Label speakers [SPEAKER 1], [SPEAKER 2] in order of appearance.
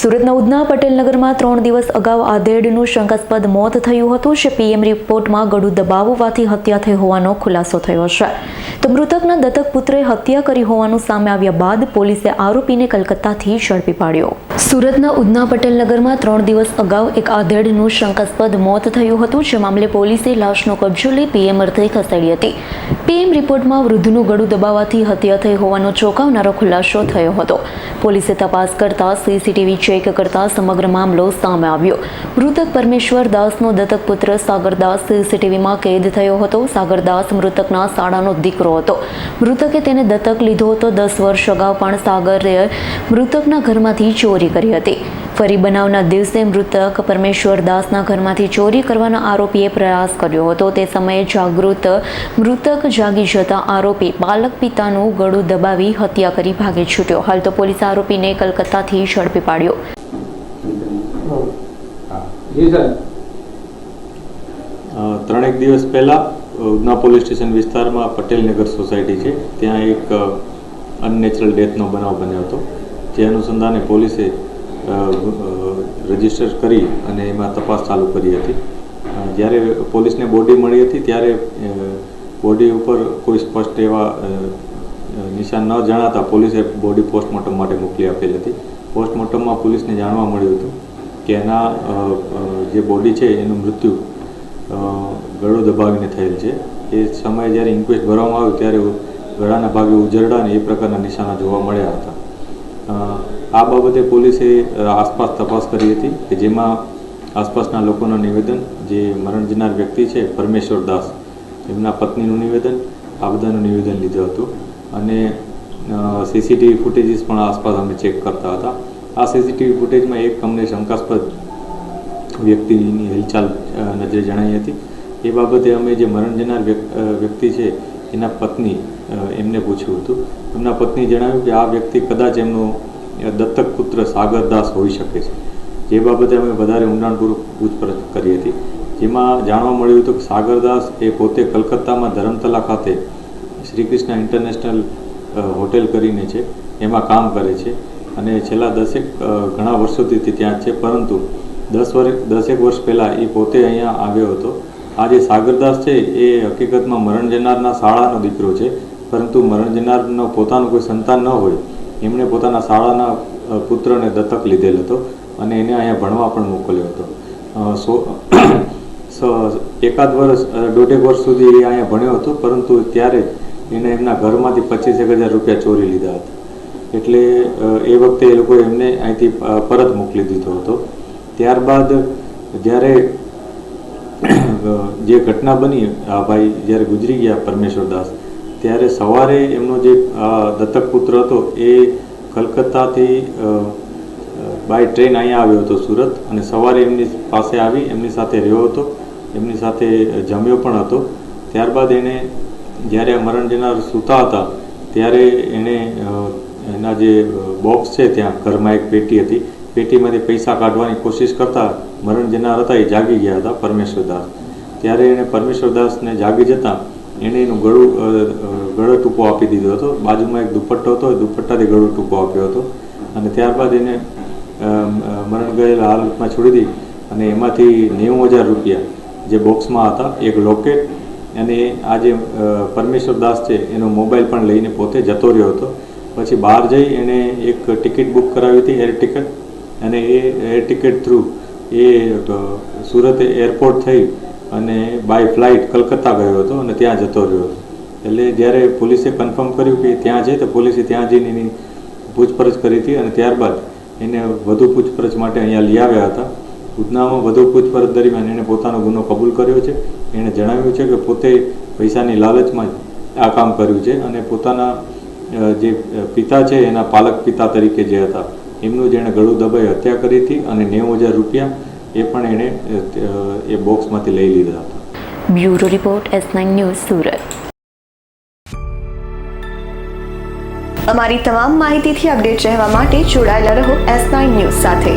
[SPEAKER 1] સુરતના ઉધના પટેલનગરમાં ત્રણ દિવસ અગાઉ આધેડનું શંકાસ્પદ મોત થયું હતું, જે પીએમ રિપોર્ટમાં ગળું દબાવવાથી હત્યા થઈ હોવાનો ખુલાસો થયો છે. તો મૃતકના દત્તક પુત્રે હત્યા કરી હોવાનું સામે આવ્યા બાદ પોલીસે આરોપીને કલકત્તાથી ઝડપી પાડ્યો. સુરતના ઉધના પટેલનગરમાં ત્રણ દિવસ અગાઉ એક આધેડનું શંકાસ્પદ મોત થયું હતું, જે મામલે પોલીસે લાશનો કબજો લઈ પીએમ અર્થે ખસેડી હતી. પીએમ રિપોર્ટમાં વૃદ્ધનું ગળું દબાવવાથી હત્યા થઈ હોવાનો ચોંકાવનારો ખુલાસો થયો હતો. પોલીસે તપાસ કરતા સીસીટીવી ચેક કરતા સમગ્ર મામલો સામે આવ્યો. મૃતક પરમેશ્વર દાસનો દત્તક પુત્ર સાગરદાસ સીસીટીવીમાં કેદ થયો હતો. સાગરદાસ મૃતકના શાળાનો દીકરો હતો. મૃતકે તેને દત્તક લીધો હતો દસ વર્ષ અગાઉ પણ સાગરે મૃતકના ઘરમાંથી ચોરી કરી હતી. ફરી બનાવના દિવસે મૃતક પરમેશ્વર દાસના ઘરમાંથી ચોરી કરવાના આરોપીએ પ્રયાસ કર્યો હતો. તે સમયે જાગૃત મૃતક જાગી જતા આરોપી બાલક પિતાનું ગળું દબાવી હત્યા કરી ભાગી છૂટ્યો. હાલ તો પોલીસ આરોપીને કલકત્તાથી ઝડપી પાડ્યો.
[SPEAKER 2] ત્રણેક દિવસ પહેલા ઉધના પોલીસ સ્ટેશન વિસ્તારમાં પટેલનગર સોસાયટી છે. ત્યાં એક અનનેચરલ ડેથનો બનાવ બન્યો હતો. જે અનુસંધાને પોલીસે રજિસ્ટર કરી અને એમાં તપાસ ચાલુ કરી હતી. જ્યારે પોલીસને બોડી મળી હતી ત્યારે બોડી ઉપર કોઈ સ્પષ્ટ એવા નિશાન ન જણાતા પોલીસે બોડી પોસ્ટમોર્ટમ માટે મોકલી આપેલ હતી. પોસ્ટમોર્ટમમાં પોલીસને જાણવા મળ્યું હતું કે એના જે બોડી છે એનું મૃત્યુ ગળો દબાવીને થયેલ છે. એ સમયે જ્યારે ઇન્ક્વેસ્ટ ભરવામાં આવ્યું ત્યારે ગળાના ભાગે ઉજરડા અને એ પ્રકારના નિશાના જોવા મળ્યા હતા. આ બાબતે પોલીસે આસપાસ તપાસ કરી હતી કે જેમાં આસપાસના લોકોનું નિવેદન, જે મરણ જનાર વ્યક્તિ છે, પરમેશ્વર દાસ, એમના પત્નીનું નિવેદન, આ બધાનું નિવેદન લીધું હતું. અને સીસીટીવી ફૂટેજીસ પણ આસપાસ અમે ચેક કરતા હતા. આ સીસીટીવી ફૂટેજમાં એક અમને શંકાસ્પદ વ્યક્તિની હિલચાલ નજરે જણાઈ હતી. એ બાબતે અમે જે મરણ જનાર વ્યક્તિ છે એના પત્ની એમને પૂછ્યું હતું. એમના પત્ની જણાવ્યું કે આ વ્યક્તિ કદાચ એમનો દત્તક પુત્ર સાગરદાસ હોઈ શકે છે. જે બાબતે અમે વધારે ઊંડાણપૂર્વક પૂછપરછ કરી હતી. જેમાં જાણવા મળ્યું હતું કે સાગરદાસ એ પોતે કલકત્તામાં ધરમતલા ખાતે શ્રી કૃષ્ણ ઇન્ટરનેશનલ હોટેલ કરીને છે. એમાં કામ કરે છે. અને છેલ્લા દસેક ઘણા વર્ષોથી ત્યાં છે. પરંતુ દસ વર્ષ દસેક વર્ષ પહેલાં એ પોતે અહીંયા આવ્યો હતો. આ જે સાગરદાસ છે, એ હકીકતમાં મરણ જનારના શાળાનો દીકરો છે, પરંતુ મરણ જનારનો પોતાનું કોઈ સંતાન ન હોય. એમણે પોતાના શાળાના પુત્રને દત્તક લીધેલ હતો અને એને અહીંયા ભણવા પણ મોકલ્યો હતો. સો એકાદ વર્ષ દોઢેક વર્ષ સુધી એ અહીંયા ભણ્યો હતો, પરંતુ ત્યારે એને એમના ઘરમાંથી પચીસેક હજાર રૂપિયા ચોરી લીધા હતા. એટલે એ વખતે એ લોકોએ એમને અહીંથી પરત મોકલી દીધો હતો. ત્યારબાદ જ્યારે જે ઘટના બની, આ ભાઈ જ્યારે ગુજરી ગયા પરમેશ્વરદાસ, ત્યારે સવારે એમનો જે દત્તક પુત્ર હતો, એ કલકત્તાથી બાય ટ્રેન અહીંયા આવ્યો હતો સુરત, અને સવારે એમની પાસે આવી, એમની સાથે રહ્યો હતો, એમની સાથે જમ્યો પણ હતો. ત્યારબાદ એણે જ્યારે મરણ જનાર સૂતા હતા, ત્યારે એણે એના જે બોક્સ છે ત્યાં, ઘરમાં એક પેટી હતી, પેટીમાંથી પૈસા કાઢવાની કોશિશ કરતા મરણ જનાર હતા, એ જાગી ગયા હતા પરમેશ્વરદાસ. ત્યારે એણે પરમેશ્વરદાસને જાગી જતાં એણે એનું ગળું ગળો ટૂંકો આપી દીધો હતો. બાજુમાં એક દુપટ્ટો હતો, એ દુપટ્ટાથી ગળું ટૂંકો આપ્યો હતો. અને ત્યારબાદ એને મરણ ગયેલા હાલતમાં છોડી દીધી અને એમાંથી નેવું હજાર રૂપિયા જે બોક્સમાં હતા, એક લોકેટ અને આ જે પરમેશ્વર દાસ છે, એનો મોબાઈલ પણ લઈને પોતે જતો રહ્યો હતો. પછી બહાર જઈ એણે એક ટિકિટ બુક કરાવી હતી, એર ટિકિટ. અને એ એર ટિકિટ થ્રુ એ સુરત એરપોર્ટ થઈ અને બાય ફ્લાઇટ કલકત્તા ગયો હતો અને ત્યાં જતો રહ્યો હતો. એટલે જ્યારે પોલીસે કન્ફર્મ કર્યું કે ત્યાં છે, તો પોલીસે ત્યાં જઈને એની પૂછપરછ કરી હતી અને ત્યારબાદ એને વધુ પૂછપરછ માટે અહીંયા લઈ આવ્યા હતા. ઉધનામાં વધુ પૂછપરછ દરમિયાન એણે પોતાનો ગુનો કબૂલ કર્યો છે. એણે જણાવ્યું છે કે પોતે પૈસાની લાલચમાં આ કામ કર્યું છે અને પોતાના જે પિતા છે, એના પાલક પિતા તરીકે જે હતા, એમનું જેણે ગળું દબાઈ હત્યા કરી હતી અને નેવું હજાર રૂપિયા એ પણ એણે એ બોક્સમાંથી લઈ લીધા હતા.
[SPEAKER 1] Bureau report S nine news Surat.
[SPEAKER 3] અમારી તમામ માહિતીથી અપડેટ રહેવા માટે જોડાયેલા રહો એસ નાઇન ન્યૂઝ સાથે.